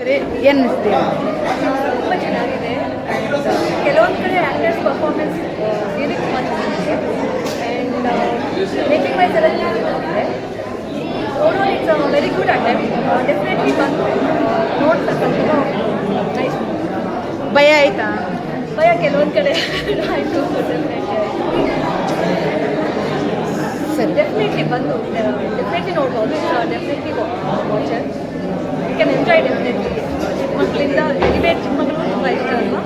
ಏನು ಅನಿಸ್ತೀವಿ ತುಂಬ ಚೆನ್ನಾಗಿದೆ. ಕೆಲವೊಂದು ಕಡೆ ಆ್ಯಕ್ಟರ್ಸ್ ಪರ್ಫಾರ್ಮೆನ್ಸ್ ರಿಯಲಿ ಮತ್ತು ಆ್ಯಂಡ್ ಮೇಕಿಂಗ್ ವೈಸ್ ಎಲ್ಲ ಚೆನ್ನಾಗಿದೆ. Over it's very good attempt definitely ಬಂದು ನೋಡ್ತಾರೆ ತುಂಬ ನೈಸ್ ಭಯ ಆಯ್ತಾ? ಭಯ ಕೆಲವೊಂದು ಕಡೆ. ಆಯಿತು ಸರಿ. ಡೆಫಿನೆಟ್ಲಿ ಬಂದು ಡೆಫಿನೆಟ್ಲಿ ನೋಡ್ಬೋದು. Definitely watcher you can enjoy definitely ಮಕ್ಕಳಿಂದ ಡಿಬೇಟ್ ಚಿಕ್ಕ ಮಕ್ಕಳು ತುಂಬ ಇಷ್ಟ ಅಲ್ವಾ?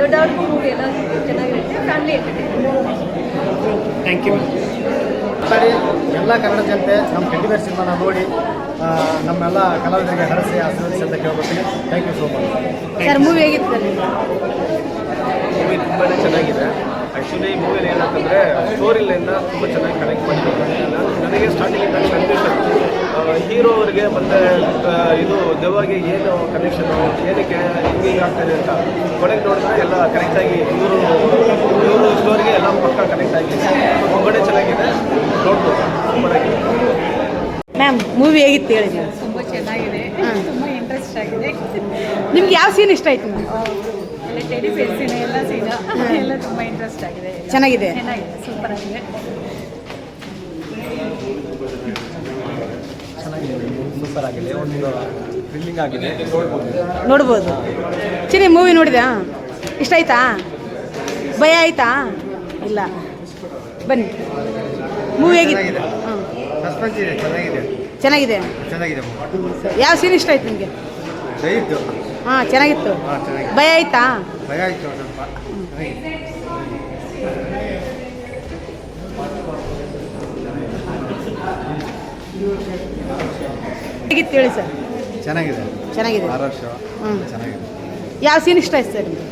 ದೊಡ್ಡವ್ರಿಗೂ ಮೂವಿ ಎಲ್ಲ ಚೆನ್ನಾಗಿರುತ್ತೆ. ಫ್ಯಾಮಿಲಿ ಎಂಟರ್ಟೈನ್ಮೆಂಟ್ ಥ್ಯಾಂಕ್ ಯು ಸರಿ ಎಲ್ಲ ಕನ್ನಡ ಜನತೆ ನಮ್ಮ ಕೆಂಡಿಬೇರ್ ಸಿನಿಮಾನ ನೋಡಿ ನಮ್ಮೆಲ್ಲ ಕಲಾವಿದರಿಗೆ ಹರಸಿ ಆಶೀರ್ವದಿಸಿ ಅಂತ ಕೇಳ್ಕೊತೀನಿ thank you so much sir movie ಹೇಗಿತ್ತು ಮೂವಿ ತುಂಬಾ ಚೆನ್ನಾಗಿದೆ. ಆ್ಯಕ್ಚುಲಿ ಮೂವಿಯಲ್ಲಿ ಏನಂತಂದರೆ ಸ್ಟೋರಿಲಿಂದ ತುಂಬ ಚೆನ್ನಾಗಿ ಕನೆಕ್ಟ್ ಮಾಡಿ ನನಗೆ ಸ್ಟಾರ್ಟಿಂಗ್ ಹೀರೋ ಅವರಿಗೆ ಮತ್ತೆ ಇದು ದೆವ್ವಗೆ ಏನು ಕನೆಕ್ಷನ್ ಏನಕ್ಕೆ ಹಿಂಗೆ ಹಿಂಗೆ ಆಗ್ತಾನೆ ಅಂತ ಕೊನೆಗೆ ನೋಡಿದ್ರೆ ಎಲ್ಲ ಕರೆಕ್ಟಾಗಿ ಇವರು ಇವರು ಸ್ಟೋರಿಗೆ ಎಲ್ಲ ಪಕ್ಕ ಕನೆಕ್ಟ್ ಆಗಿ ಒಬ್ಬನೇ ಚೆನ್ನಾಗಿದೆ. ನೋಡ್ಬೋದು. ಮ್ಯಾಮ್ ಮೂವಿ ಹೇಗಿತ್ತು ಹೇಳಿ? ತುಂಬ ಚೆನ್ನಾಗಿದೆ. ತುಂಬ ಇಂಟ್ರೆಸ್ಟ್ ಆಗಿದೆ. ನಿಮ್ಗೆ ಯಾವ ಸೀನ್ ಇಷ್ಟ ಆಯ್ತು ಮ್ಯಾಮ್ ಎಲ್ಲ ಸೀನ ಎಲ್ಲ ತುಂಬ ಇಂಟ್ರೆಸ್ಟ್ ಆಗಿದೆ. ಚೆನ್ನಾಗಿದೆ. ಚೆನ್ನಾಗಿದೆ. ಸೂಪರ್ ಆಗಿದೆ ಚೆನ್ನಾಗಿದೆ ಸೂಪರ್ ಆಗಿದೆ ಒಂದು ಥ್ರಿಲ್ಲಿಂಗ್ ಆಗಿದೆ. ನೋಡ್ಬೋದು. ಚಿನಿ ಮೂವಿ ನೋಡಿದಾ ಇಷ್ಟ ಆಯ್ತಾ? ಭಯ ಆಯ್ತಾ? ಇಲ್ಲ. ಬನ್ನಿ. ಮೂವಿ ಹೇಗಿದೆ ಸಸ್ಪೆನ್ಸ್ ಇದೆ ಚೆನ್ನಾಗಿದೆ. ಚೆನ್ನಾಗಿದೆ? ಚೆನ್ನಾಗಿದೆ ಯಾವ ಸೀನ್ ಇಷ್ಟ ಆಯ್ತು ನಿಮಗೆ? ದಯವಿಟ್ಟು. ಹಾಂ ಚೆನ್ನಾಗಿತ್ತು. ಭಯ ಆಯ್ತಾ? ಭಯ ಆಯಿತು ಸ್ವಲ್ಪ. ಹೇಗಿತ್ತು ಹೇಳಿ ಸರ್? ಚೆನ್ನಾಗಿದೆ. ಚೆನ್ನಾಗಿದೆ. ಹ್ಞೂ ಚೆನ್ನಾಗಿದೆ. ಯಾವ ಸೀನ್ ಇಷ್ಟ ಆಯ್ತು ಸರ್ ನಿಮಗೆ?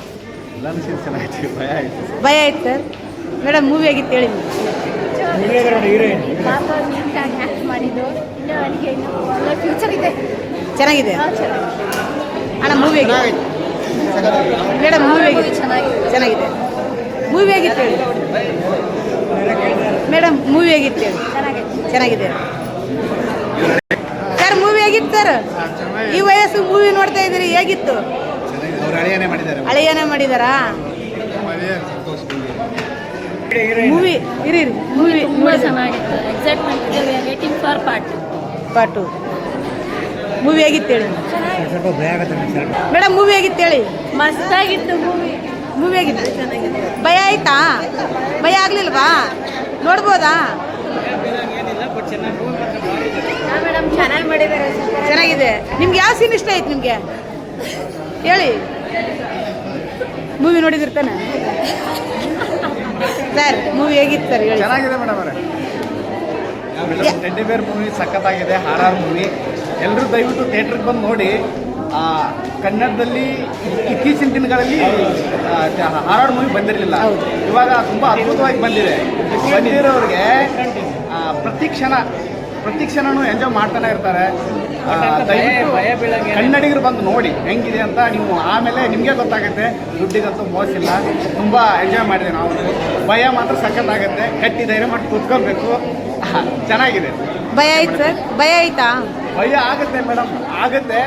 ಎಲ್ಲನೂ ಸೀನ್ ಚೆನ್ನಾಗಿದೆ ಭಯ ಆಯಿತು. ಭಯ ಆಯ್ತು ಸರ್. ಮೇಡಮ್ ಮೂವಿ ಆಗಿತ್ತು ಹೇಳಿ ಪಾಪ ನೀಟಾಗಿ ಆ್ಯಕ್ಟ್ ಮಾಡಿದ್ದು ಇನ್ನು ನನಗೆ ಇನ್ನು ಒಳ್ಳೆ ಫ್ಯೂಚರ್ ಇದೆ ಚೆನ್ನಾಗಿದೆ. ಹಾಂ ಚೆನ್ನಾಗಿದೆ. ಅಣ್ಣ ಮೂವಿ ಆಗಿತ್ತು ಮೇಡಮ್ ಮೂವಿ ಆಗಿತ್ತು ಚೆನ್ನಾಗಿದೆ. ಚೆನ್ನಾಗಿದೆ ಮೂವಿ ಆಗಿತ್ತು ಹೇಳಿ? ಮೇಡಮ್ ಮೂವಿ ಆಗಿತ್ತು ಹೇಳಿ? ಚೆನ್ನಾಗಿದೆ ಚೆನ್ನಾಗಿದೆ. ಸರ್ ಮೂವಿ ಹೇಗಿತ್ತು ಸರ್? ಈ ವಯಸ್ಸು ಮೂವಿ ನೋಡ್ತಾ ಇದ್ದೀರಿ ಹೇಗಿತ್ತು? ಚೆನ್ನಾಗಿದೆ ಮಾಡಿದಾರ? ಹಳೆಯನೇ ಮೂವಿ ಇರಿ ಮೂವಿ ತುಂಬ ಚೆನ್ನಾಗಿತ್ತು. ಎಕ್ಸೈಟ್ಮೆಂಟ್ ಇದೆ we are waiting for part movie ಹೇಗಿತ್ತು ಹೇಳಿ? ಮೇಡಮ್ ಮೂವಿ ಹೇಗಿತ್ತು ಹೇಳಿ? ಮಸ್ತಾಗಿತ್ತು ಮೂವಿ ಮೂವಿ ಚೆನ್ನಾಗಿದೆ ಭಯ ಆಯ್ತಾ? ಭಯ ಆಗ್ಲಿಲ್ವಾ? ನೋಡ್ಬೋದಾ? ಚೆನ್ನಾಗಿ ಮಾಡಿದ್ದಾರೆ ಚೆನ್ನಾಗಿದೆ. ನಿಮ್ಗೆ ಯಾವ ಸೀನ್ ಇಷ್ಟ ಆಯ್ತು ನಿಮಗೆ? ಹೇಳಿ. ಮೂವಿ ನೋಡಿದಿರ್ತಾನೆ ಸರ್ ಮೂವಿ ಹೇಗಿತ್ತು ಸರ್ ಹೇಳಿ. ಚೆನ್ನಾಗಿದೆ ಮೇಡಮ್ ಅವರೇ. ಟೆಡ್ಡಿ ಬೇರ್ ಮೂವಿ ಸಖತ್ತಾಗಿದೆ ಆರ್ ಆರ್ ಮೂವಿ ಎಲ್ಲರೂ ದಯವಿಟ್ಟು ಥಿಯೇಟ್ರಿಗೆ ಬಂದು ನೋಡಿ. ಆ, ಕನ್ನಡದಲ್ಲಿ ಇತ್ತೀಚಿನ ದಿನಗಳಲ್ಲಿ ಹಾರಾಡ್ ಆರ್ ಮೂವಿ ಬಂದಿರಲಿಲ್ಲ. ಇವಾಗ ತುಂಬ ಅದ್ಭುತವಾಗಿ ಬಂದಿದೆ. ಬಂದಿರೋರಿಗೆ ಪ್ರತಿ ಕ್ಷಣ ಪ್ರತಿ ಕ್ಷಣನೂ ಎಂಜಾಯ್ ಮಾಡ್ತಾನೆ ಇರ್ತಾರೆ. ಕನ್ನಡಿಗರು ಬಂದು ನೋಡಿ ಹೆಂಗಿದೆ ಅಂತ ನೀವು ಆಮೇಲೆ ನಿಮಗೆ ಗೊತ್ತಾಗುತ್ತೆ. ದುಡ್ಡಿಗಂತೂ ಮೋಸಿಲ್ಲ ತುಂಬ ಎಂಜಾಯ್ ಮಾಡಿದೆ ನಾವು. ಭಯ ಮಾತ್ರ ಸಖತ್ತಾಗುತ್ತೆ ಕಟ್ಟಿ ಧೈರ್ಯ ಮಾಡಿ ಕೂತ್ಕೊಳ್ಬೇಕು. ಚೆನ್ನಾಗಿದೆ. ಭಯ ಆಯ್ತು ಸರ್? ಭಯ ಆಯ್ತಾ? ಭಯ ಆಗುತ್ತೆ ಮೇಡಮ್ ಆಗುತ್ತೆ.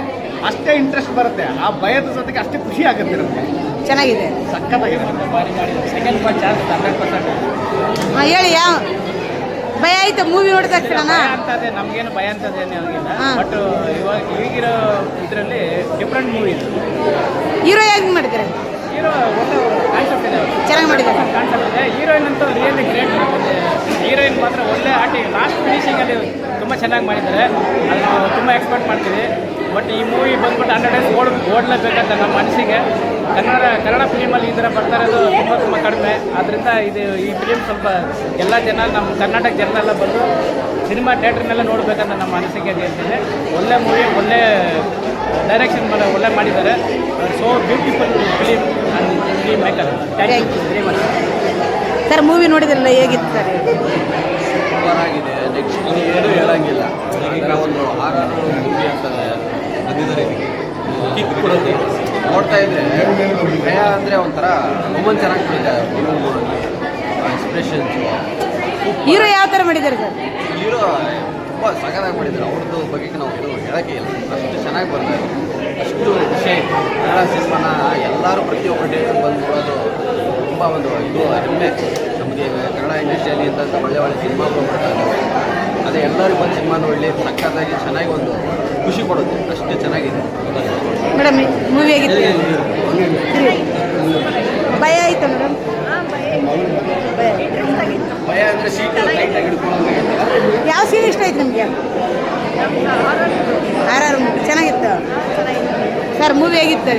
ಅಷ್ಟೇ ಇಂಟ್ರೆಸ್ಟ್ ಬರುತ್ತೆ. ಆ ಭಯದ ಜೊತೆಗೆ ಅಷ್ಟೇ ಖುಷಿ ಆಗುತ್ತೆ ನಮಗೆ. ಚೆನ್ನಾಗಿದೆ. ಸಖತ್ತಾಗಿದೆ. Second part chance hundred percent ಹಾಂ ಹೇಳಿ ಯಾವ ಭಯ ಆಯ್ತು ಮೂವಿ ನೋಡಿದ ತಕ್ಷಣ. ಅಂತದೆ ನಮ್ಗೇನು ಭಯ ಅಂತದೆ ಆಗಿಲ್ಲ ಬಟ್ ಇವಾಗ ಈಗಿರೋ ಇದರಲ್ಲಿ ಡಿಫ್ರೆಂಟ್ ಮೂವಿ ಇದು. ಹೀರೋ ಹೇಗೆ ಮಾಡಿದ್ದಾರೆ? ಹೀರೋ ಒಳ್ಳೆ ಕಾನ್ಸೆಪ್ಟ್ ಇದೆ. ಚೆನ್ನಾಗಿ ಮಾಡಿದ್ದಾರೆ? ಕಾನ್ಸೆಪ್ಟ್ ಇದೆ. ಹೀರೋಯಿನ್ ಅಂತೂ ರಿಯಲಿ ಗ್ರೇಟ್ ಹೀರೋಯಿನ್ ಮಾತ್ರ ಒಳ್ಳೆ ಆಟಿ ಲಾಸ್ಟ್ ಫಿನಿಶಿಂಗಲ್ಲಿ ತುಂಬ ಚೆನ್ನಾಗಿ ಮಾಡಿದ್ದಾರೆ. ಅದು ತುಂಬ ಎಕ್ಸ್ಪೆಕ್ಟ್ ಮಾಡ್ತೀವಿ. ಬಟ್ ಈ ಮೂವಿ ಬಂದ್ಬಿಟ್ಟು ಹಂಡ್ರೆಡ್ ಡೇಸ್ ಓಡ್ ಓಡಲೇಬೇಕಂತ ನಮ್ಮ ಮನಸ್ಸಿಗೆ. ಕನ್ನಡ ಕನ್ನಡ ಫಿಲಿಮಲ್ಲಿ ಈ ಥರ ಬರ್ತಾ ಇರೋದು ತುಂಬ ತುಂಬ ಕಡಿಮೆ. ಆದ್ದರಿಂದ ಇದು ಈ ಫಿಲಿಮ್ ಸ್ವಲ್ಪ ಎಲ್ಲ ಜನ ನಮ್ಮ ಕರ್ನಾಟಕ ಜನರೆಲ್ಲ ಬಂದು ಸಿನಿಮಾ ಥಿಯೇಟ್ರನ್ನೆಲ್ಲ ನೋಡಬೇಕಂತ ನಮ್ಮ ಅನಿಸಿಕೆ ಹೇಳ್ತಿದೆ ಒಳ್ಳೆ ಮೂವಿ ಒಳ್ಳೆ ಡೈರೆಕ್ಷನ್ ಮಾಡಿ ಒಳ್ಳೆ ಮಾಡಿದ್ದಾರೆ. So beautiful film film maker thank you very much sir movie ನೋಡಿದ್ರಲ್ಲ ಹೇಗಿತ್ತು ಸರ್? ಸೂಪರಾಗಿದೆ. ನೆಕ್ಸ್ಟ್ ಏನು ಹೇಳಂಗಿಲ್ಲ. ಈಗ ಒಂದು ಆರು ಮೂವಿ ಅಂತಂದರೆ ಬಂದಿದ್ದಾರೆ ಕಿಕ್ ಕೊಡುತ್ತೆ. ನೋಡ್ತಾ ಇದ್ರೆ ಭಯ ಅಂದರೆ ಒಂಥರ ರೋಮನ್ ಚೆನ್ನಾಗಿ ಮಾಡಿದ್ದಾರೆ ಹೀರೋ ಯಾವ ಥರ ಮಾಡಿದ್ದಾರೆ ಹೀರೋ ತುಂಬ ಸಗದಾಗಿ ಮಾಡಿದ್ದಾರೆ. ಅವ್ರದ್ದು ಬಗ್ಗೆ ನಾವು ಏನು ಇಲ್ಲ. ಅಷ್ಟು ಚೆನ್ನಾಗಿ ಬರ್ತಾರೆ ಅಷ್ಟು ಖುಷಿ. ಕನ್ನಡ ಸಿನಿಮಾನ ಎಲ್ಲರೂ ಪ್ರತಿಯೊಬ್ಬರು ಡೇಟರ್ ಬಂದು ನೋಡೋದು ತುಂಬ ಒಂದು ಇದು ಹೆಮ್ಮೆ. ನಮಗೆ ಕನ್ನಡ ಇಂಡಸ್ಟ್ರಿಯಲ್ಲಿ ಇಂಥ ಒಳ್ಳೆ ಒಳ್ಳೆ ಸಿನಿಮಾಗಳು ಬರ್ತಾ ಇದೆ. ಅದೇ ಎಲ್ಲರಿಗೂ ಬಂದು ಸಿನಿಮಾ ನೋಡಲಿ ಸಕ್ಕತ್ತಾಗಿ ಚೆನ್ನಾಗಿ ಒಂದು ಖುಷಿ ಕೊಡುತ್ತೆ. ಅಷ್ಟು ಚೆನ್ನಾಗಿದೆ. ಮೇಡಮ್ ಮೂವಿ ಆಗಿತ್ತು ಭಯ ಆಯ್ತು ಮೇಡಮ್? ಯಾವ ಸೀರೆ ಇಷ್ಟ ಆಯ್ತು ನಿಮಗೆ? ಆರ್ ಆರ್ ಚೆನ್ನಾಗಿತ್ತು? ಸರ್ ಮೂವಿ ಆಗಿತ್ತು